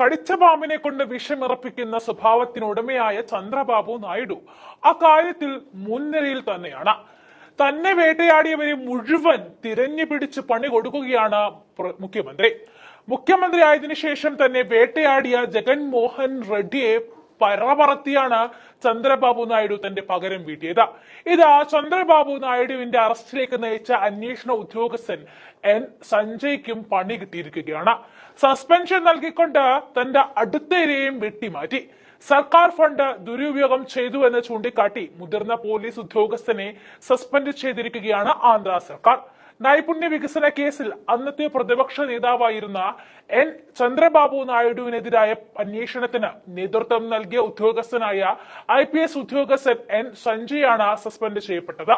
കടിച്ച പാമ്പിനെ കൊണ്ട് വിഷമിറപ്പിക്കുന്ന സ്വഭാവത്തിനുടമയായ ചന്ദ്രബാബു നായിഡു അക്കാര്യത്തിൽ മുൻനിരയിൽ തന്നെയാണ്. തന്നെ വേട്ടയാടിയവരെ മുഴുവൻ തിരഞ്ഞു പിടിച്ച് പണി കൊടുക്കുകയാണ് മുഖ്യമന്ത്രി. മുഖ്യമന്ത്രി ആയതിനു ശേഷം തന്നെ വേട്ടയാടിയ ജഗൻമോഹൻ റെഡ്ഡിയെ പരപറത്തിയാണ് ചന്ദ്രബാബു നായിഡു തന്റെ പകരം വീട്ടിയത്. ഇത് ചന്ദ്രബാബു നായിഡുവിന്റെ അറസ്റ്റിലേക്ക് നയിച്ച അന്വേഷണ ഉദ്യോഗസ്ഥൻ എൻ സഞ്ജയ്ക്കും പണി കിട്ടിയിരിക്കുകയാണ്. സസ്പെൻഷൻ നൽകിക്കൊണ്ട് തന്റെ അടുത്തരെയും വെട്ടിമാറ്റി. സർക്കാർ ഫണ്ട് ദുരുപയോഗം ചെയ്തു എന്ന് ചൂണ്ടിക്കാട്ടി മുതിർന്ന പോലീസ് ഉദ്യോഗസ്ഥനെ സസ്പെൻഡ് ചെയ്തിരിക്കുകയാണ് ആന്ധ്ര സർക്കാർ. നൈപുണ്യ വികസന കേസിൽ അന്നത്തെ പ്രതിപക്ഷ നേതാവായിരുന്ന എൻ. ചന്ദ്രബാബു നായിഡുവിനെതിരായ അന്വേഷണത്തിന് നേതൃത്വം നൽകിയ ഉദ്യോഗസ്ഥനായ ഐ ഉദ്യോഗസ്ഥൻ എൻ. സഞ്ജയ് ആണ് സസ്പെൻഡ് ചെയ്യപ്പെട്ടത്.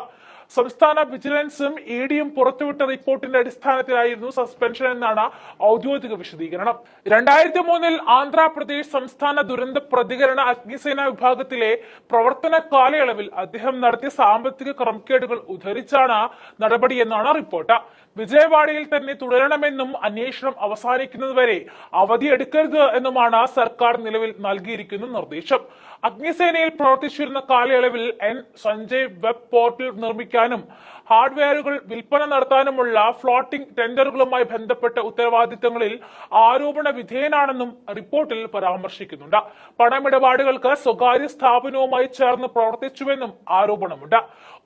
സംസ്ഥാന വിജിലൻസും ഇ ഡിയും പുറത്തുവിട്ട റിപ്പോർട്ടിന്റെ അടിസ്ഥാനത്തിലായിരുന്നു സസ്പെൻഷൻ എന്നാണ് ഔദ്യോഗിക വിശദീകരണം. രണ്ടായിരത്തി മൂന്നിൽ ആന്ധ്രാപ്രദേശ് സംസ്ഥാന ദുരന്ത പ്രതികരണ അഗ്നിസേന വിഭാഗത്തിലെ പ്രവർത്തന കാലയളവിൽ അദ്ദേഹം നടത്തിയ സാമ്പത്തിക ക്രമക്കേടുകൾ ഉദ്ധരിച്ചാണ് നടപടിയെന്നാണ് റിപ്പോർട്ട്. വിജയവാഡയിൽ തന്നെ തുടരണമെന്നും അന്വേഷണം അവസാനിക്കുന്നതുവരെ അവധിയെടുക്കരുത് എന്നുമാണ് സർക്കാർ നിലവിൽ നൽകിയിരിക്കുന്ന നിർദ്ദേശം. അഗ്നിസേനയിൽ പ്രവർത്തിച്ചിരുന്ന കാലയളവിൽ എൻ സഞ്ജയ് വെബ് പോർട്ടൽ നിർമ്മിക്കാനും ഹാർഡ്വെയറുകൾ വിൽപ്പന നടത്താനുമുള്ള ഫ്ലോട്ടിംഗ് ടെൻഡറുകളുമായി ബന്ധപ്പെട്ട ഉത്തരവാദിത്തങ്ങളിൽ ആരോപണ വിധേയനാണെന്നും റിപ്പോർട്ടിൽ പരാമർശിക്കുന്നുണ്ട്. പണമിടപാടുകൾക്ക് സ്വകാര്യ സ്ഥാപനവുമായി ചേർന്ന് പ്രവർത്തിച്ചുവെന്നും ആരോപണമുണ്ട്.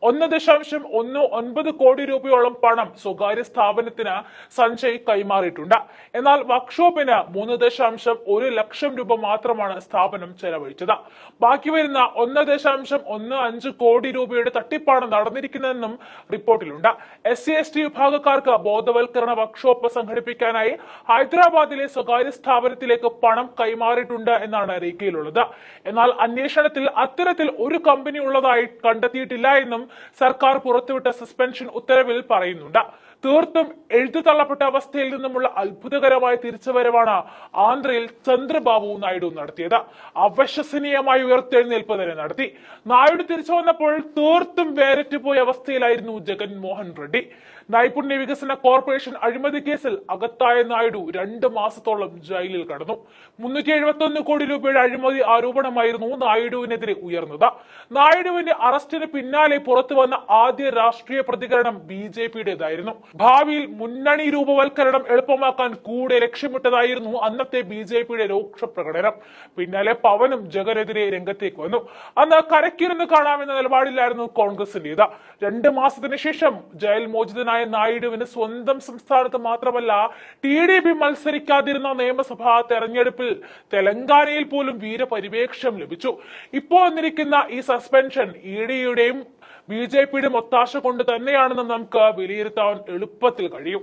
ഒന്ന് ദശാംശം ഒന്ന് ഒൻപത് കോടി രൂപയോളം പണം സ്വകാര്യ സ്ഥാപനത്തിന് സഞ്ജയ് കൈമാറിയിട്ടുണ്ട്. എന്നാൽ വർക്ക്ഷോപ്പിന് മൂന്ന് ദശാംശം ഒരു ലക്ഷം രൂപ മാത്രമാണ് സ്ഥാപനം ചെലവഴിച്ചത്. ബാക്കി വരുന്ന ഒന്ന് ദശാംശം ഒന്ന് അഞ്ച് കോടി രൂപയുടെ തട്ടിപ്പാണ് നടന്നിരിക്കുന്നതെന്നും റിപ്പോർട്ടിലുണ്ട്. എസ് സി എസ് ടി വിഭാഗക്കാർക്ക് ബോധവൽക്കരണ വർക്ക്ഷോപ്പ് സംഘടിപ്പിക്കാനായി ഹൈദരാബാദിലെ സ്വകാര്യ സ്ഥാപനത്തിലേക്ക് പണം കൈമാറിയിട്ടുണ്ട് എന്നാണ് രേഖയിലുള്ളത് എന്നാൽ അന്വേഷണത്തിൽ അത്തരത്തിൽ ഒരു കമ്പനി ഉള്ളതായി കണ്ടെത്തിയിട്ടില്ല എന്നും സർക്കാർ പുറത്തുവിട്ട സസ്പെൻഷൻ ഉത്തരവിൽ പറയുന്നുണ്ട്. തീർത്തും എഴുതു തള്ളപ്പെട്ട അവസ്ഥയിൽ നിന്നുമുള്ള അത്ഭുതകരമായ തിരിച്ചുവരവാണ് ആന്ധ്രയിൽ ചന്ദ്രബാബു നായിഡു നടത്തിയത്. അവിശ്വസനീയമായ ഉയർത്തെഴുന്നേൽപ്പ് തന്നെ നടത്തി. നായിഡു തിരിച്ചു വന്നപ്പോൾ തീർത്തും വേരറ്റുപോയ അവസ്ഥയിലായിരുന്നു ജഗൻമോഹൻ റെഡ്ഡി. നൈപുണ്യ വികസന കോർപ്പറേഷൻ അഴിമതി കേസിൽ അകത്തായ നായിഡു രണ്ട് മാസത്തോളം ജയിലിൽ കടന്നു. മുന്നൂറ്റി എഴുപത്തി കോടി രൂപയുടെ അഴിമതി ആരോപണമായിരുന്നു നായിഡുവിനെതിരെ ഉയർന്നത്. നായിഡുവിന്റെ അറസ്റ്റിന് പിന്നാലെ പുറത്തു വന്ന ആദ്യ രാഷ്ട്രീയ പ്രതികരണം ബി ജെ പിയുടേതായിരുന്നു. ഭാവിയിൽ മുന്നണി രൂപവൽക്കരണം എളുപ്പമാക്കാൻ കൂടെ ലക്ഷ്യമിട്ടതായിരുന്നു അന്നത്തെ ബി ജെ പിയുടെ രൂക്ഷ പ്രകടനം. പിന്നാലെ പവനും ജഗനെതിരെ രംഗത്തേക്ക് വന്നു. അന്ന് കരക്കിരുന്ന് കാണാമെന്ന നിലപാടിലായിരുന്നു കോൺഗ്രസിന്റേത് രണ്ട് മാസത്തിന് ശേഷം ജയിൽ മോചിതനായ നായിഡുവിന് സ്വന്തം സംസ്ഥാനത്ത് മാത്രമല്ല ടി ഡി പി മത്സരിക്കാതിരുന്ന നിയമസഭാ തെരഞ്ഞെടുപ്പിൽ തെലങ്കാനയിൽ പോലും വീരപരിവേക്ഷം ലഭിച്ചു. ഇപ്പോ വന്നിരിക്കുന്ന ഈ സസ്പെൻഷൻ ഇ ഡിയുടെയും ബി ജെ പിയുടെയും ഒത്താശ കൊണ്ട് തന്നെയാണെന്ന് നമുക്ക് വിലയിരുത്താൻ എളുപ്പത്തിൽ കഴിയും.